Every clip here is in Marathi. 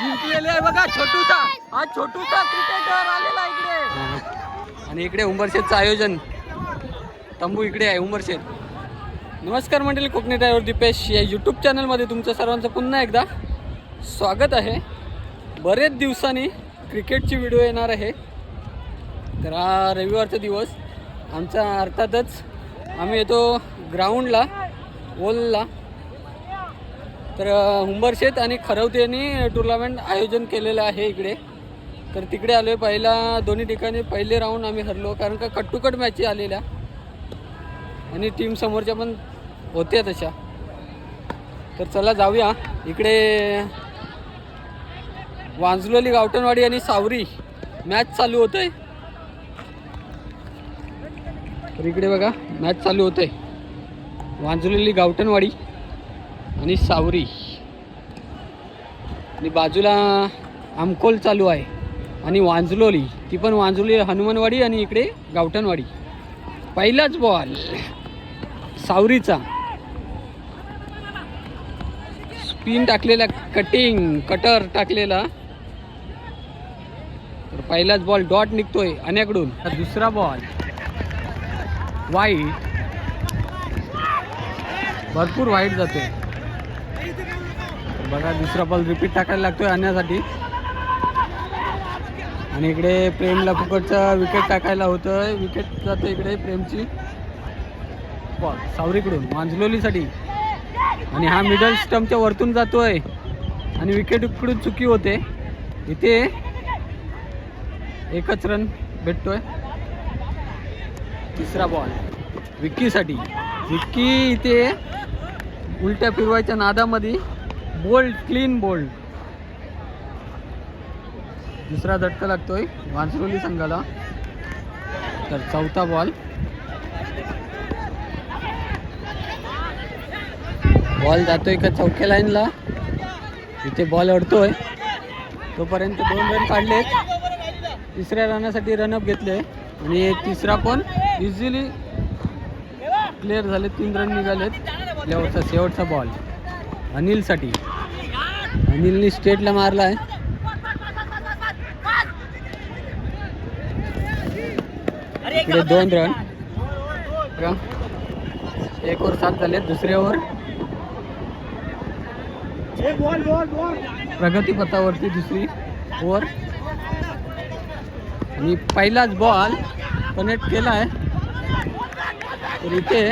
जिंकलेले आहे बघा छोटूचा. हा छोटूचा क्रिकेटर आलेला इकडे. आणि इकडे उंबरशेतचं आयोजन. तंबू इकडे आहे उंबरशेत नमस्कार मंडळी कोकणी ड्रायव्हर दीपेश या यूट्यूब चॅनलमध्ये तुमचं सर्वांचं पुन्हा एकदा स्वागत आहे. बरेच दिवसांनी क्रिकेटची व्हिडिओ येणार आहे. तर हा रविवारचा दिवस. आमचा अर्थातच आम्ही येतो ग्राउंडला ओलला तर हुंबरशेत उंबरशेत आणि खरवते यांनी टुर्नामेंट आयोजन केलेलं आहे इकडे. तर तिकडे आलो आहे पहिला दोन्ही ठिकाणी पहिले राऊंड आम्ही हरलो कारण का कट मॅची आलेल्या. आणि टीम समोरच्या पण होत्या तशा. तर चला जाऊया. इकडे वांजलोली गावटणवाडी आणि सावरी मॅच चालू होत आहे तर इकडे बघा मॅच चालू होत आहे वांजलोली गावटणवाडी आणि सावरी. आणि बाजूला आमकोल चालू आहे. आणि वांजलोली ती पण वांजलोली हनुमानवाडी आणि इकडे गावठणवाडी. पहिलाच बॉल सावरीचा. स्पिन टाकलेला कटिंग कटर टाकलेला. तर पहिलाच बॉल डॉट निघतोय अन्याकडून दुसरा बॉल वाईट भरपूर वाईट जातोय. बघा दुसरा बॉल रिपीट टाकायला लागतोय आणण्यासाठी. आणि इकडे प्रेमला फुकटचा विकेट टाकायला होतं विकेट जाते इकडे प्रेमची. बॉल सावरीकडून मांजलोलीसाठी. आणि हा मिडल स्टम्पच्या वरतून जातोय. आणि विकेट इकडून चुकी होते. इथे एकच रन भेटतोय. तिसरा बॉल विक्कीसाठी विक्की इथे उलट्या फिरवायच्या नादामध्ये. Bowled clean bowled. दुसरा झटका लागतोय वांसरोली संघाला. तर चौथा बॉल. बॉल जातोय का चौथ्या लाईनला? इथे बॉल अडतोय. तोपर्यंत दोन रन काढलेत. तिसऱ्या रनासाठी रनअप घेतले. आणि तिसरा पण इझिली क्लिअर झाले. तीन रन निघालेत. शेवटचा शेवटचा बॉल अनिलसाठी. अनिलनी स्टेटला मारला आहे इकडे दोन रन. एक ओव्हर सात झाले दुसरे ओव्हर. प्रगती पथावरती दुसरी ओव्हर. आणि पहिलाच बॉल कनेक्ट केला आहे तर इथे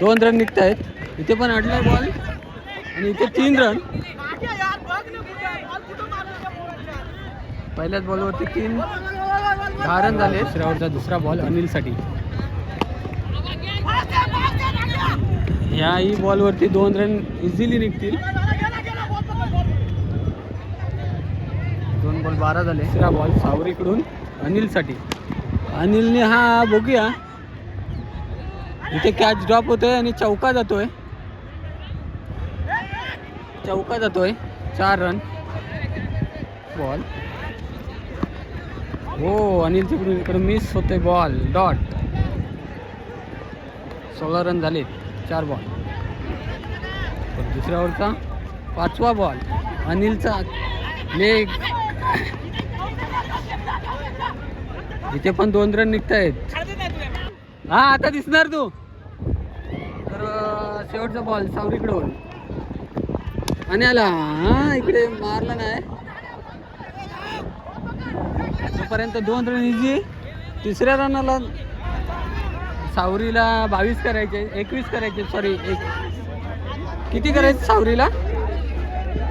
दोन रन निघत आहेत इथे पण अडलाय बॉल आणि इथे तीन रन पहिल्याच बॉलवरती तीन दहा रन झाले दुसऱ्यावरचा दुसरा बॉल अनिलसाठी. ह्याही बॉलवरती दोन रन इझिली निघतील. दोन बॉल बारा झाले. तिसरा बॉल सावरीकडून अनिलसाठी. अनिलने हा बघूया. इथे कॅच ड्रॉप होतोय आणि चौका जातोय. चौका जातोय. चार रन बॉल हो अनिल तिकडून इकडे मिस होते बॉल डॉट सोळा रन झाले चार बॉल तर दुसऱ्या ओव्हरचा पाचवा बॉल अनिलचा लेग इथे पण दोन रन निघत आहेत हा आता दिसणार तू. तर शेवटचा बॉल सावरीकडून. आणि आला. हा इकडे मारला नाही. तोपर्यंत दोन रन इझी तिसऱ्या रनाला सावरीला बावीस करायचे एकवीस करायचे सॉरी एक. किती करायचे सावरीला?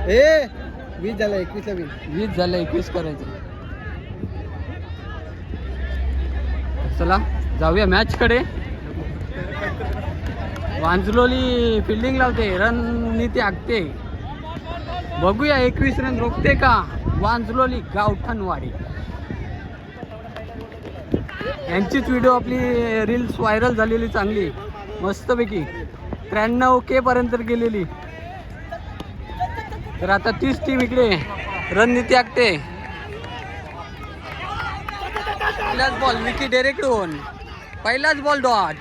ए वीस झाला एकवीसला वीस. वीस झालं एकवीस करायचे. चला जाऊया मॅच कडे. वांजलोली फिल्डिंग लावते रन नीती आखते. बघूया एकवीस रन रोखते का? वांजलोली गावठणवाडी यांचीच व्हिडिओ आपली रील्स व्हायरल झालेली चांगली. मस्तपैकी. त्र्याण्णव के पर्यंत गेलेली. तर आता तीच टीम इकडे. रणनीती आखते पहिलाच बॉल विकी डायरेक्ट होऊन. पहिलाच बॉल डॉट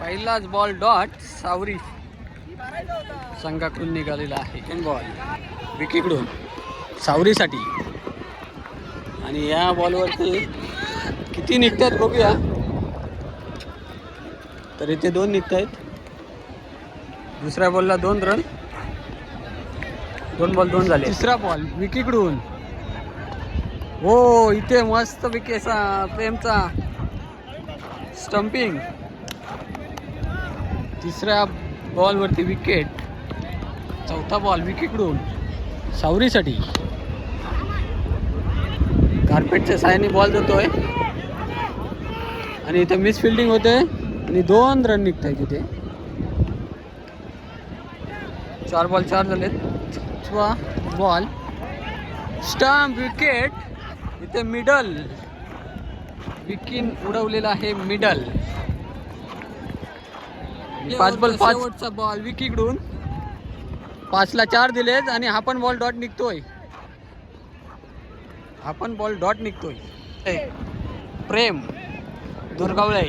पहिलाच बॉल डॉट सावरी. संघाकडून निघालेला आहे बॉल विकीकडून. सावरीसाठी. आणि या बॉलवरती किती निघतात बघूया. तर इथे दोन निघत आहेत दुसऱ्या बॉलला दोन रन दोन बॉल दोन झाले. तिसरा बॉल विकीकडून. हो इथे मस्त विकेचा प्रेमचा. स्टम्पिंग तिसऱ्या बॉलवरती विकेट चौथा बॉल विकीकडून सावरीसाठी. कार्पेटच्या साहाय्याने बॉल जातोय. आणि इथे मिस फिल्डिंग होते आणि दोन रन निघत आहेत तिथे चार बॉल चार झालेत. बॉल स्टम्प विकेट इथे मिडल विकीन उडवलेला आहे मिडल पाच बॉल पाच बॉल विकीकडून. पाचला चार दिलेत आणि हा पण बॉल डॉट निघतोय. हा पण बॉल डॉट निघतोय. ए, प्रेम दुर्गावळे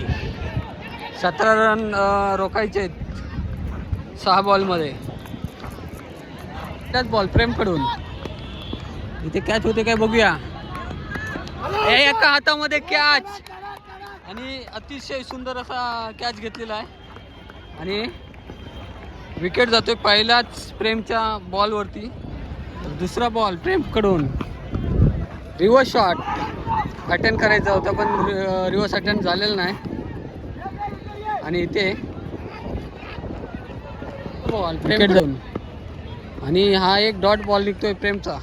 सतरा रन रोखायचे आहेत. सहा बॉलमध्ये त्याच बॉल प्रेमकडून. इथे कॅच होते काय बघूया. ए, एका हातामध्ये कॅच आणि अतिशय सुंदर असा कॅच घेतलेला आहे. आणि विकेट जातोय पहिलाच प्रेमच्या बॉलवरती दुसरा बॉल प्रेमकडून. रिव्हर्स शॉट अटेंड करायचा होता पण रिव्हर्स अटेंड झालेलं नाही. आणि इथे बॉल विकेट जाऊन आणि हा एक डॉट बॉल निघतोय प्रेमचा.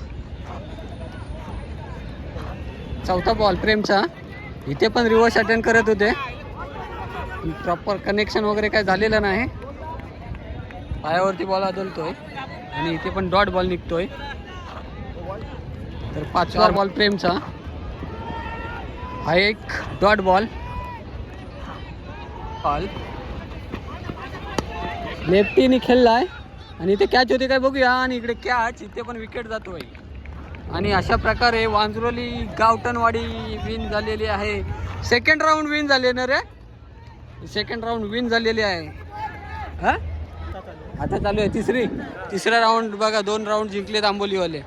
चौथा बॉल प्रेमचा. इथे पण रिव्हर्स अटेंड करत होते. प्रॉपर कनेक्शन वगैरे काय झालेलं नाही. पायावरती बॉल आदलतोय आणि इथे पण डॉट बॉल निघतोय. तर पाचवा बॉल प्रेमचा. हा एक डॉट बॉल बॉल लेफ्टीने खेळलाय. आणि इथे कॅच होते काय बघूया. आणि इकडे कॅच इथे पण विकेट जातोय. आणि अशा प्रकारे वांजरोली गावटनवाडी विन झालेली आहे. सेकंड राऊंड विन झाले ना रे? सेकंड राऊंड विन झालेली आहे. हा? आता चालू आहे तिसरी. तिसरा राऊंड बघा दोन राऊंड जिंकलेत आंबोलीवाले.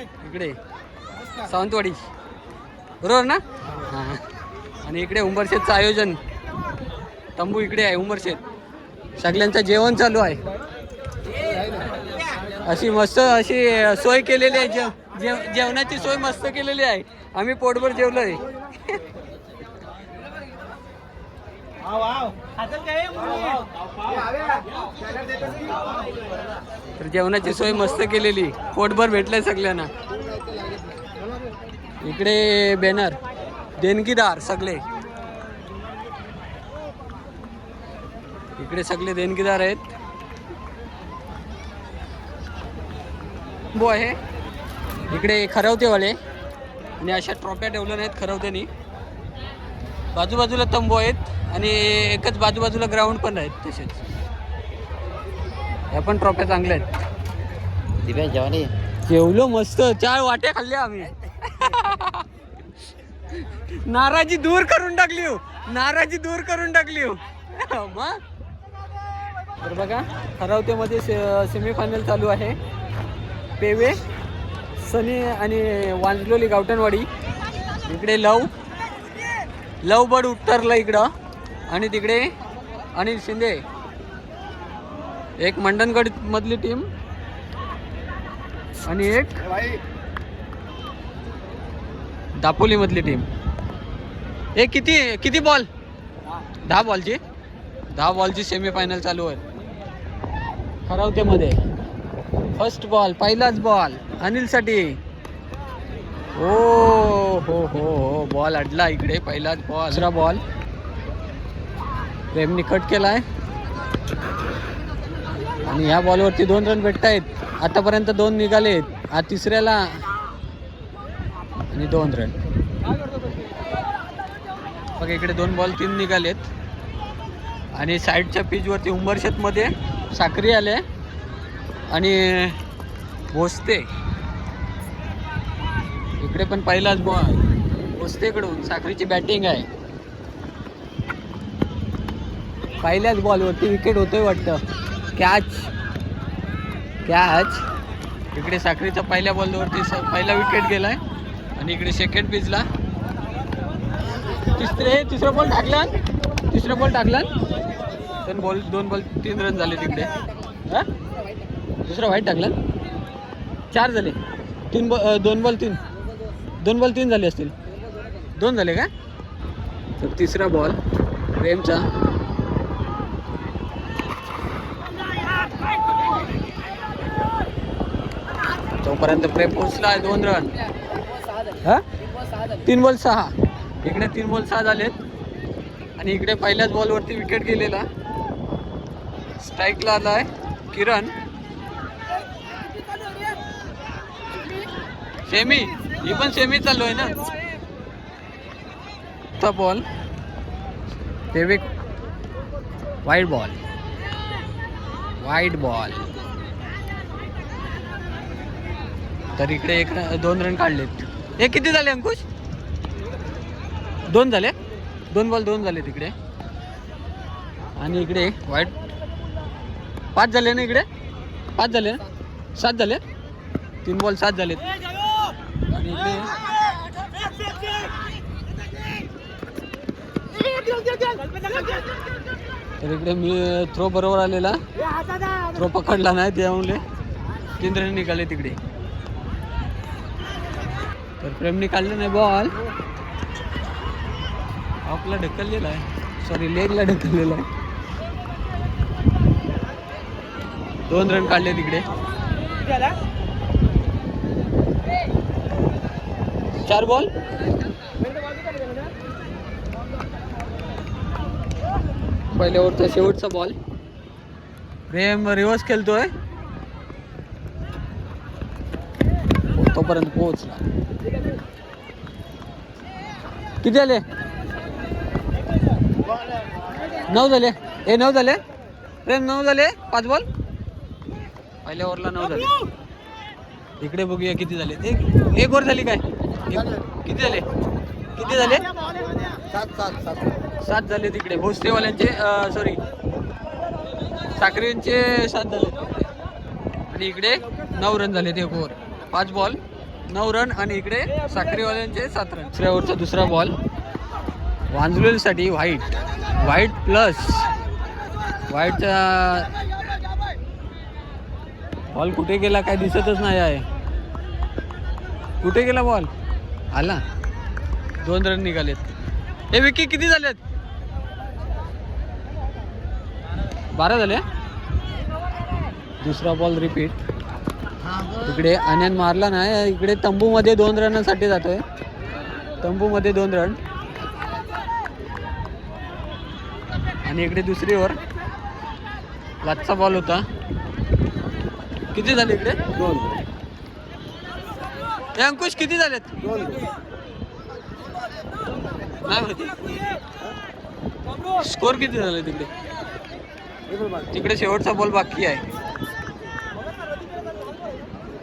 इकडे. सावंतवाडी. बरोबर ना? हां. आणि इकडे उंबरशेतचं आयोजन. तंबू इकडे आहे उंबरशेत सगळ्यांचं जेवण चालू आहे. अशी मस्त अशी सोय केलेली आहे जेव जेव जेवणाची सोय मस्त केलेली आहे. आम्ही पोटभर जेवलोय. तर जेवणाची सोय मस्त केलेली. पोटभर भेटलंय सगळ्यांना. इकडे बॅनर देणगीदार सगळे. इकडे सगळे देणगीदार आहेत. बो आहे. इकडे खरवतेवाले. आणि अशा ट्रॉफ्या ठेवल्या नाहीत खरवत्यानी बाजूबाजूला तंबू आहेत आणि एकच बाजूबाजूला ग्राउंड पण आहेत तसेच. या पण ट्रॉफ्या चांगल्या आहेत. दिव्या जेवणे जेवलो मस्त. चार वाट्या खाल्ल्या आम्ही. नाराजी दूर करून टाकली हो. नाराजी दूर करून टाकली हो. मग तर बघा खरावतेमध्ये सेमीफायनल चालू आहे. पेवे सनी आणि वांजलोली गावठणवाडी. इकडे लव. लव बर्ड उतरलं इकडं. आणि तिकडे अनिल शिंदे. एक मंडणगड मधली टीम आणि एक दापोली मधली टीम एक किती किती बॉल दहा बॉलची दहा बॉलची सेमीफायनल चालू आहे खरावतेमध्ये फर्स्ट बॉल पहिलाच बॉल अनिलसाठी. ओ हो हो हो. हो. बॉल अडला इकडे पहिला बॉल दुसरा बॉल प्रेमने कट केलाय. आणि ह्या बॉलवरती दोन रन भेटत आहेत आतापर्यंत दोन निघालेत. आज तिसऱ्याला आणि दोन रन बघा इकडे दोन बॉल तीन निघालेत. आणि साईडच्या पिचवरती उंबरशेतमध्ये साखरी आले आणि भोसते. इकडे पण पहिलाच बॉल कुस्तेकडून साखरीची बॅटिंग आहे. पहिल्याच बॉलवरती विकेट होतोय वाटतं. कॅच कॅच इकडे साखरीचा पहिल्या बॉलवरती स- पहिला विकेट गेलाय. आणि इकडे सेकंड पिचला तिसरे तिसरा बॉल टाकला. तिसरा बॉल टाकला. दोन बॉल दोन बॉल तीन रन झाले तिकडे. हां? दुसरा व्हाईट टाकला. चार झाले. तीन बॉल दोन बॉल तीन. दोन बॉल तीन झाले असतील. दोन झाले का? तर तिसरा बॉल प्रेमचा. तोपर्यंत प्रेम पोहोचला दोन रन. हा? तीन बॉल सहा. इकडे तीन बॉल सहा झालेत. आणि इकडे पहिल्याच बॉलवरती विकेट गेलेला. स्ट्राईकला आलाय किरण. सेमी ही पण सेमी चालू आहे ना? बॉल तेविक वाईट बॉल वाईट बॉल तर इकडे एक दोन रन काढलेत. हे किती झाले अंकुश? दोन झाले? दोन बॉल दोन झाले तिकडे. आणि इकडे वाईट पाच झाले ना इकडे? पाच झाले ना? सात झाले? तीन बॉल सात झालेत. इकडे तर इकडे मी थ्रो बरोबर आलेला. थ्रो पकडला नाही त्यामुळे तीन रन निघाले तिकडे. तर प्रेमने काढलं नाही बॉल ऑफला ढकललेला आहे. सॉरी लेगला ढकललेला आहे. दोन रन काढले तिकडे. चार बॉल. पहिल्या ओव्हरचा शेवटचा बॉल. प्रेम रिव्हर्स खेळतोय. तोपर्यंत पोहोचला. किती झाले? नऊ झाले. ए नऊ झाले? प्रेम नऊ झाले? पाच बॉल? पहिल्या ओव्हरला नऊ झाले. इकडे बघूया किती झाले. एक एक ओव्हर झाली काय? किती झाले? किती झाले? सात सात सात. सात झाले तिकडे. भोसलेवाल्यांचे सॉरी साखरेंचे सात झाले. आणि इकडे नऊ रन झाले ते ओव्हर पाच बॉल नऊ रन आणि इकडे साखरेवाल्यांचे सात रन दुसऱ्या ओव्हरचा दुसरा बॉल वांजुलेसाठी व्हाईट व्हाईट प्लस व्हाईटचा बॉल कुठे गेला काय दिसतच नाही आहे. कुठे गेला बॉल आला. दोन रन निघालेत. हे विकी किती झालेत? बारा झाले? दुसरा बॉल रिपीट. इकडे आनंद मारला नाही इकडे तंबूमध्ये दोन रनासाठी जातोय. तंबूमध्ये दोन रन. आणि इकडे दुसरी ओव्हर. लाचचा बॉल होता. किती झाले इकडे? दोन. हे अंकुश किती झालेत? दोन. नाही माहिती? स्कोर किती झाले तिकडे? तिकडे शेवटचा बॉल बाकी आहे.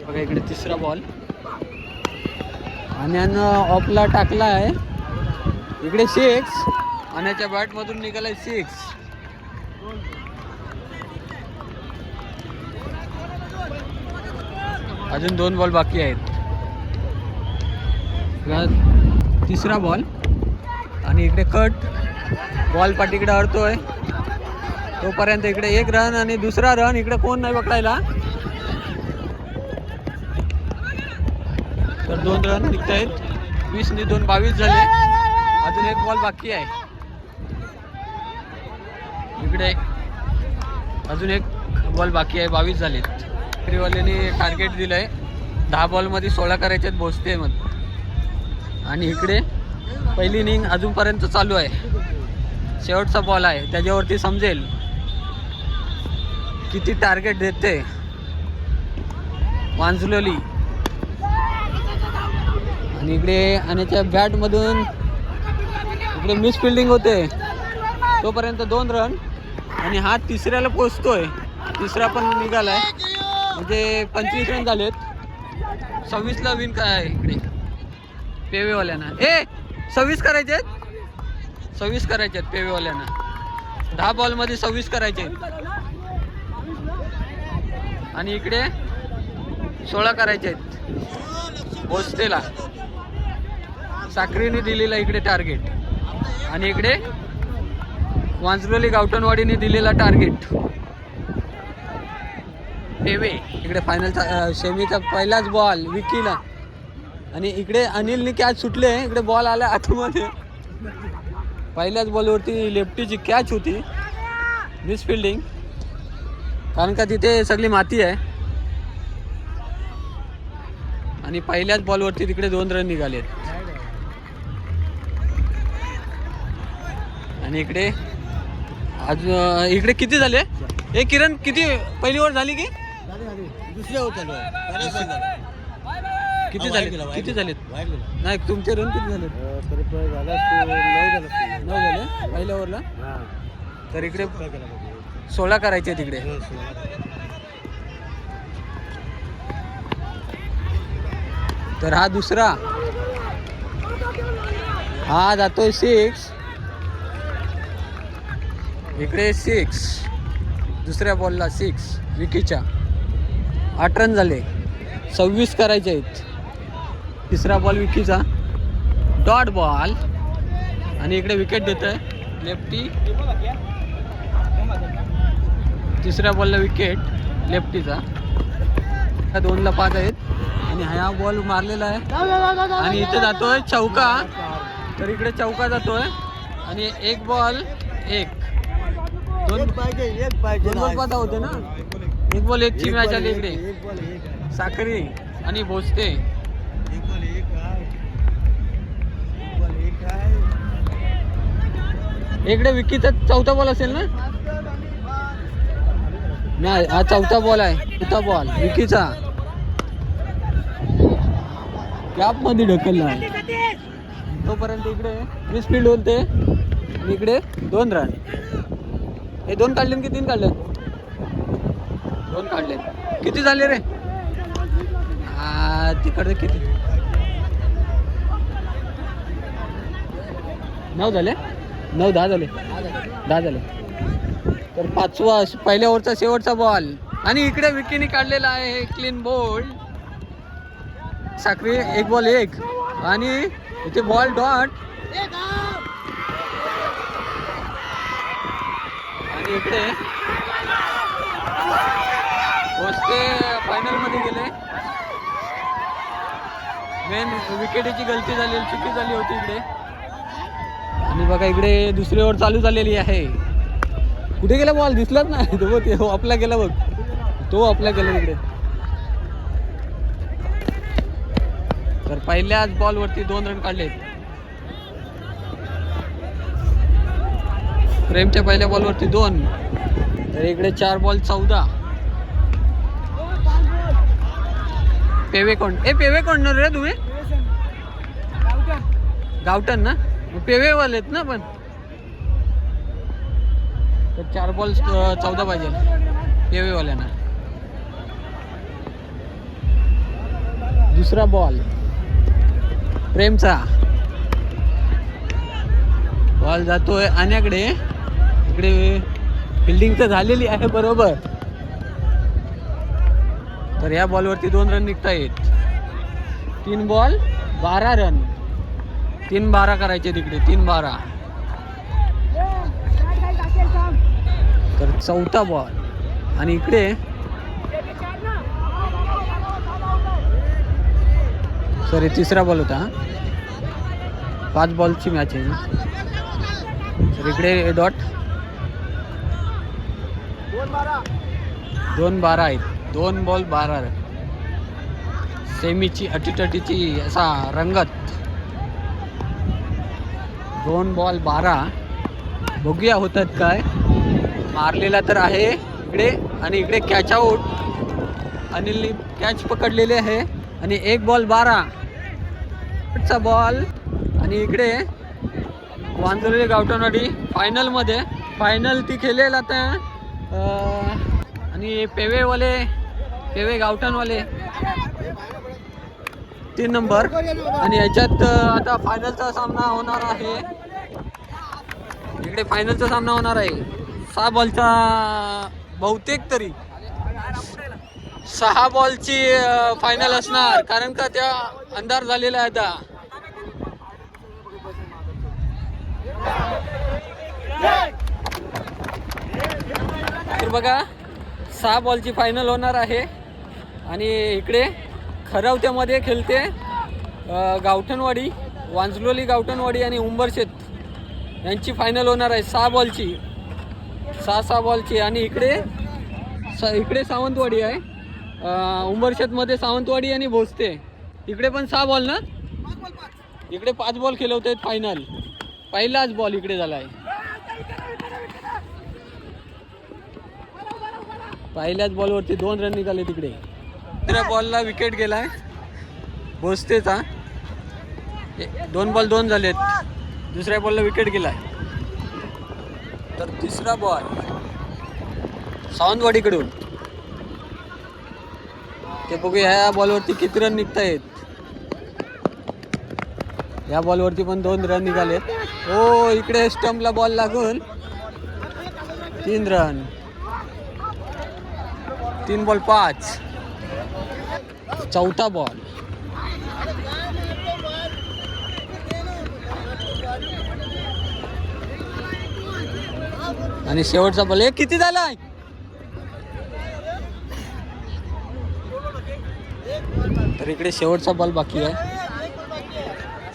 बघा इकडे तिसरा बॉल आणि ऑफला टाकला आहे इकडे सिक्स आण्याच्या बॅटमधून निघालाय सिक्स अजून दोन बॉल बाकी आहेत. तिसरा बॉल आणि इकडे कट. बॉल पाठीकडे अडतोय तोपर्यंत इकडे एक रन आणि दुसरा रन इकडे कोण नाही पकडायला? तर दोन रन निघत आहेत वीस नि दोन बावीस झाले. अजून एक बॉल बाकी आहे. इकडे अजून एक बॉल बाकी आहे. बावीस झालेत. विक्रीवाल्याने टार्गेट दिलंय. दहा बॉलमध्ये सोळा करायचे आहेत भोसते मध्ये आणि इकडे पहिली इनिंग अजूनपर्यंत चालू आहे. शेवटचा बॉल आहे. त्याच्यावरती समजेल किती टार्गेट देते. वांजलोली आणि इकडे आणण्याच्या बॅटमधून इकडे मिस फिल्डिंग होते. तोपर्यंत दोन रन आणि हा तिसऱ्याला पोचतोय तिसरा पण निघालाय. म्हणजे पंचवीस रन झालेत. सव्वीसला विन काय आहे इकडे? पेवेवाल्यांना. ए सव्वीस करायचे आहेत? सव्वीस करायचे आहेत पेवेवाल्यांना. दहा बॉलमध्ये सव्वीस करायचे आहेत. आणि इकडे सोळा करायचे आहेत. बोस्तेला साखरीने दिलेला इकडे टार्गेट आणि इकडे वांजरोली गावटणवाडीने दिलेला टार्गेट पेवे. इकडे फायनलचा सेमीचा पहिलाच बॉल विकीला. आणि इकडे अनिलने कॅच सुटले इकडे बॉल आला आतमध्ये. पहिल्याच बॉलवरती लेफ्टीची कॅच होती. मिस फिल्डिंग कारण का तिथे सगळी माती आहे. आणि पहिल्याच बॉलवरती तिकडे दोन रन निघालेत. आणि इकडे आज इकडे किती झाले? हे किरण किती? पहिली ओव्हर झाली की? दुसऱ्या होत चालू आहे. किती झाले किती झालेत? नाही तुमचे रन किती झाले तरी पण झाला असतो, नऊ झाला असतो. नऊ झाले? पहिल्या ओव्हरला. तर इकडे? सोळा करायचे तिकडे हो. तर हा दुसरा. हा जातोय सिक्स इकडे सिक्स दुसऱ्या बॉलला सिक्स विकीच्या. आठ रन झाले. सव्वीस करायचे आहेत. तिसरा बॉल विकीचा. डॉट बॉल आणि इकडे विकेट देत आहे लेफ्टी तिसऱ्या बॉलला विकेट लेफ्टीचा दोनला पाच आहेत. आणि हा बॉल मारलेला आहे. आणि इथे जातोय चौका. तर इकडे चौका जातोय. आणि एक बॉल एक. दोन पाहता होते ना? एक बॉल एक ची एक मॅच आली इकडे. साखरी आणि भोसते इकडे विकीचा चौथा बॉल असेल ना? नाही हा चौथा बॉल आहे. चौथा बॉल विकीचा. कॅपमध्ये ढकलला. आहे तोपर्यंत इकडे वीस फील्ड होते आणि इकडे दोन रन हे दोन काढले की तीन काढले दोन काढले किती झाले रे? आ, तिकडे किती? नऊ झाले? नऊ दहा झाले. दहा झाले. तर पाचवा पहिल्या ओव्हरचा शेवटचा बॉल आणि इकडे विकीने काढलेला आहे क्लीन बोल्ड साखरी एक बॉल एक. आणि इथे बॉल डॉट आणि इकडे पोचते फायनलमध्ये गेले. मेन विकेटीची गलती झाली चुकी झाली होती इकडे. आणि बघा इकडे दुसरी ओव्हर चालू झालेली आहे. कुठे गेला बॉल दिसलाच नाही. तो तो आपला गेला बघ. तो आपला गेला इकडे तर पहिल्याच बॉलवरती दोन रन काढले प्रेमच्या पहिल्या बॉलवरती दोन. तर इकडे चार बॉल चौदा. पेवे कोण ए पेवे कोण ना रे तुम्ही? गावठण ना? पेवे वाले आहेत ना पण. तर चार बॉल चौदा पाहिजे. पेवे वाल्यांना दुसरा बॉल प्रेमचा. बॉल जातोय आण्याकडे. इकडे फिल्डिंग तर झालेली आहे बरोबर. तर या बॉलवरती दोन रन निघता येत तीन बॉल बारा रन तीन बारा करायचे तिकडे तीन बारा. तर चौथा बॉल आणि इकडे सॉरी तिसरा बॉल होता पाच बॉलची मॅच आहे ना. तर इकडे डॉट दोन बारा आहेत. दोन बॉल बारा सेमीची अटीटटीची असा रंगत. दोन बॉल बारा. बघूया होतात काय. मारलेला तर आहे. इकडे आणि इकडे कॅच आऊट अनिलने कॅच पकडलेले आहे. आणि एक बॉल बारा. चा बॉल. आणि इकडे वांजरे गावठणवाडी फायनलमध्ये. फायनल ती खेळेल आता. आणि पेवेवाले पेवे गावटनवाले तीन नंबर. आणि याच्यात आता फायनलचा सामना होणार आहे. इकडे फायनलचा सामना होणार आहे. सहा बॉलचा बहुतेक तरी. सहा बॉलची फायनल असणार. कारण का त्या अंधार झालेला आहे आता. तर बघा सहा बॉलची फायनल होणार आहे. आणि इकडे खरवत्यामध्ये खेळते गावठणवाडी वांजलोली गावठणवाडी आणि उंबरशेत यांची फायनल होणार आहे सहा बॉलची सहा सहा बॉलची आणि इकडे स इकडे सावंतवाडी आहे. उंबरशेतमध्ये सावंतवाडी आणि भोसते. इकडे पण सहा बॉल ना? इकडे पाच बॉल खेळवत आहेत फायनल पहिलाच बॉल इकडे झाला आहे पहिल्याच बॉलवरती दोन रन निघाले तिकडे. दुसऱ्या बॉलला विकेट गेलाय. भोसतेचा दोन बॉल दोन झालेत. दुसऱ्या बॉलला विकेट गेलाय. तर तिसरा बॉल सावंतवाडीकडून. ते बघूया ह्या बॉलवरती किती रन निघत आहेत या बॉलवरती पण दोन रन निघालेत. हो इकडे स्टंपला बॉल लागून तीन रन तीन बॉल पाच. चौथा बॉल आणि शेवटचा बॉल हे किती झालाय तर इकडे शेवटचा बॉल बाकी आहे.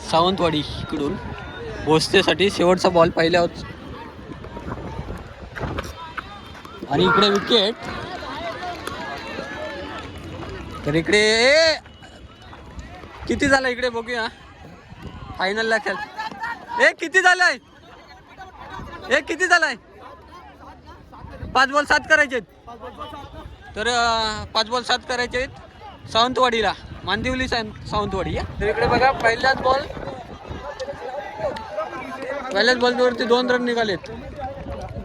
सावंतवाडी इकडून. भोसतेसाठी शेवटचा बॉल पहिल्या आणि इकडे विकेट तर इकडे ए, किती झालं इकडे बघूया. फायनलला खेळ. ए किती झालंय? ए किती झालाय? पाच बॉल सात करायचे तर पाच बॉल सात करायचे आहेत. सावंतवाडीला. मांदिवली सावंतवाडी तर इकडे बघा पहिल्याच बॉल पहिल्याच बॉलवरती दोन रन निघालेत.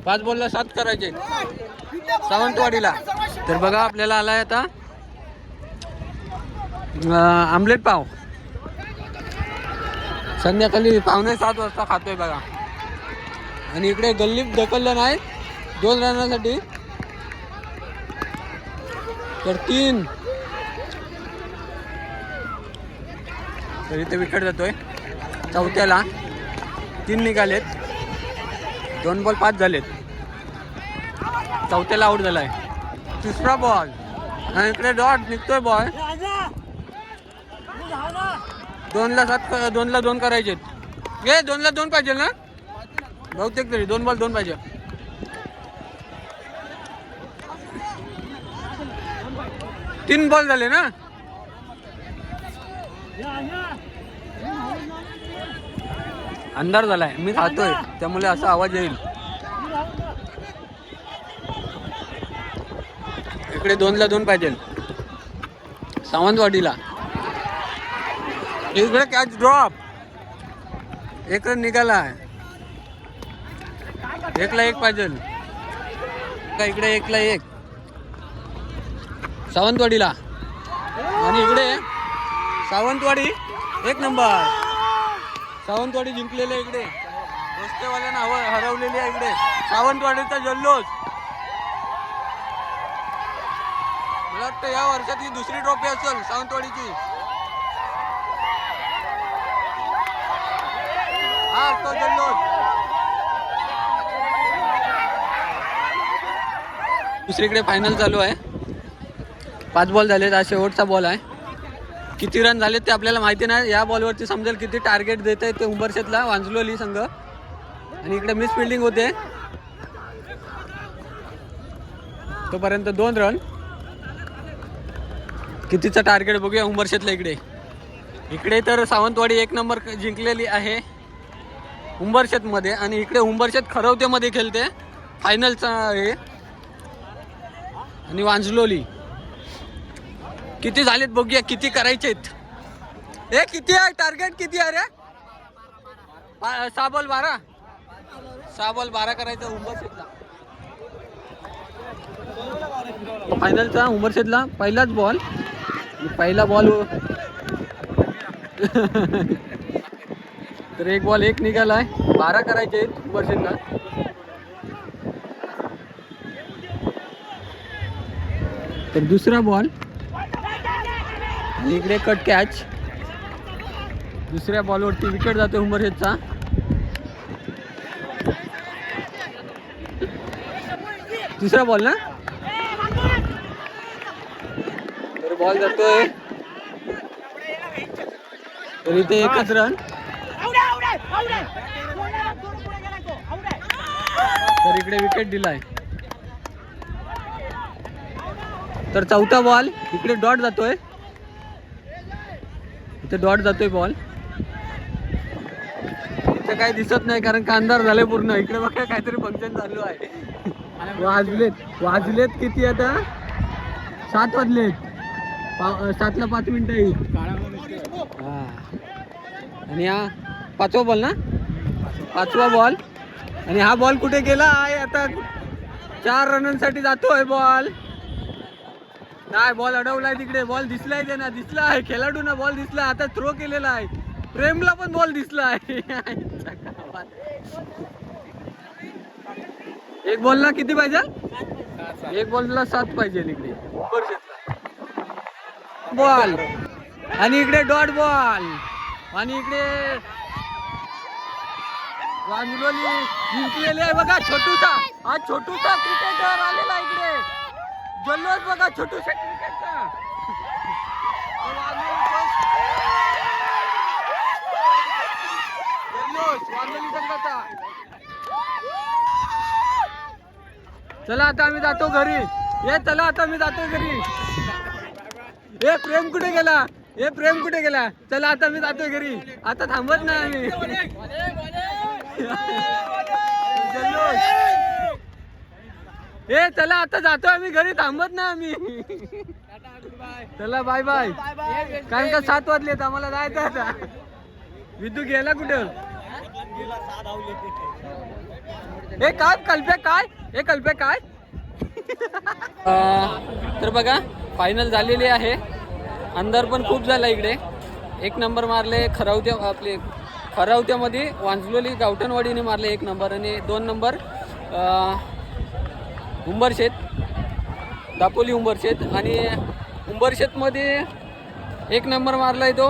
पाच बॉलला सात करायचे सावंतवाडीला. तर बघा आपल्याला आलाय आता. आमलेट पाव. संध्याकाळी पावणे सात वाजता खातोय बघा. आणि इकडे गल्लीत ढकललं नाही दोन रनासाठी. तर तीन. तर इथे विकेट जातोय चौथ्याला. तीन निघालेत. दोन बॉल पाच झालेत. चौथ्याला आऊट झालाय. तिसरा बॉल आणि इकडे डॉट निघतोय बॉल दोनला सात दोनला दोन करायचे ए दोनला दोन पाहिजे ना? बहुतेक तरी दोन बॉल दोन पाहिजे. तीन बॉल झाले ना? अंधार झालाय मी खातोय त्यामुळे असा आवाज येईल. इकडे दोनला दोन पाहिजे. सावंतवाडीला. इकडे कॅच ड्रॉप एक रन निघाला. एकला एक पाहिजे. का इकडे एकला एक. सावंतवाडीला. आणि इकडे सावंतवाडी एक नंबर. सावंतवाडी जिंकलेले इकडे. रस्तेवाल्यांना हव हरवलेली आहे इकडे. सावंतवाडीचा जल्लोष. मला वाटतं या वर्षात ही दुसरी ट्रॉफी असेल सावंतवाडीची. तो जल्लोष दुसरीकडे फायनल चालू आहे. पाच बॉल झालेत हा शेवटचा बॉल आहे. किती रन झालेत ते आपल्याला माहिती नाही. या बॉलवरती समजेल किती टार्गेट देत आहे ते उंबरशेतला वांजलोली संघ. आणि इकडे मिस फिल्डिंग होते. तोपर्यंत दोन रन कितीचं टार्गेट बघूया उंबरशेतला इकडे. इकडे तर सावंतवाडी एक नंबर जिंकलेली आहे. उंबरशेतमध्ये आणि इकडे उंबरशेत खरवतेमध्ये खेळते. फायनलचा हे. आणि वांजलोली. किती झालेत बघूया किती करायचेत. ए किती आहे? टार्गेट किती आहे रे? सहा बॉल बारा. सहा बॉल बारा करायचं उंबरशेतला. फायनलचा उंबरशेतला पहिलाच बॉल पहिला बॉल तर एक बॉल एक निघालाय. बारा करायचे आहेत उंबरशेतला तर दुसरा बॉल आणि इकडे कट कॅच दुसऱ्या बॉलवरती विकेट जातो उमरशेदचा दुसरा बॉल ना? तर बॉल जातोय. तर इथे एकच रन तर इकडे विकेट दिलाय. तर चौथा बॉल इकडे डॉट जातोय. इथे डॉट जातोय बॉल इथे काही दिसत नाही कारण का अंधार झाले पूर्ण. इकडे बघा काहीतरी फंक्शन चालू आहे. वाजलेत वाजलेत किती आता? सात वाजलेत. सातला पाच मिनिटं येईल हा. आणि हा पाचवा बॉल ना? पाचवा बॉल आणि हा बॉल कुठे गेला? आहे आता चार रनांसाठी जातोय बॉल. नाही बॉल अडवलाय तिकडे. बॉल दिसलाय ते ना दिसला आहे खेळाडू ना बॉल दिसला. आता थ्रो केलेला आहे. प्रेमला पण बॉल दिसला आहे. एक बॉलला किती पाहिजे? एक बॉलला सात पाहिजे इकडे बॉल. आणि इकडे डॉट बॉल. आणि इकडे वांजुलोली जिंकलेली आहे बघा छोटूचा. हा छोटूचा क्रिकेटर आलेला आहे इकडे. जल्लोष बघा छोटूसा क्रिकेटचा चला आता आम्ही जातो घरी. ये चला आता मी जातो घरी. ए प्रेम कुठे गेला? ए प्रेम कुठे गेला? चला आता मी जातोय घरी. आता थांबत नाही आम्ही. ए चला आता जातो आम्ही. घरी थांबत नाही आम्ही. चला बाय बाय कारण का सात वाजलेत आम्हाला जायचं आता. विद्यू गेला कुठं? हे काय कल्पे काय? हे कल्पे काय? तर बघा फायनल झालेली आहे. अंधार पण खूप झाला इकडे. एक नंबर मारले खरावत्या आपले. खरावत्यामध्ये वांजलोली गावठणवाडीने मारले एक नंबर आणि दोन नंबर उंबरशेत दापोली उंबरशेत आणि उंबरशेतमध्ये एक नंबर मारला आहे तो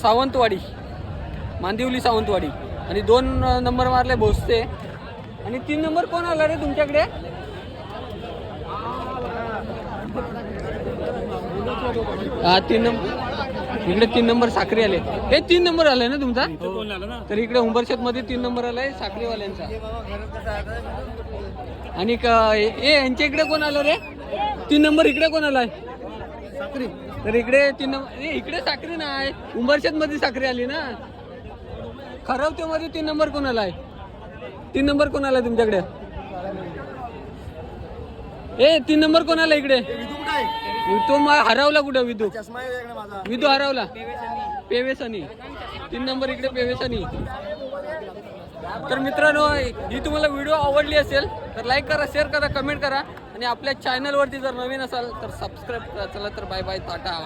सावंतवाडी मांदिवली सावंतवाडी आणि दोन नंबर मारले भोसते आणि तीन नंबर कोण आला रे तुमच्याकडे? हा तीन नंबर. इकडे तीन नंबर साखरी आले हे तीन नंबर आलाय ना तुमचा? तर इकडे उंबरशेत मध्ये तीन नंबर आलाय साखरीवाल्यांचा. आणि क- ए यांच्या इकडे कोण आलं रे? तीन नंबर इकडे कोण आलाय? साखरी. तर इकडे तीन नंबर ए, इकडे साखरी नाही उंबरशेत मध्ये साखरी आली ना? खरवते मध्ये तीन नंबर कोण आलाय? तीन नंबर कोण आलाय तुमच्याकडे? ए तीन नंबर कोण आला इकडे तो मा- हरवला कुठं विदू? विदू हरवला? पेवेसनी तीन नंबर इकडे पेवेसनी तर मित्रांनो ही तुम्हाला व्हिडिओ आवडली असेल तर लाईक करा शेअर करा कमेंट करा. आणि आपल्या चॅनलवरती जर नवीन असाल तर सबस्क्राईब करा. चला तर बाय बाय टाटा.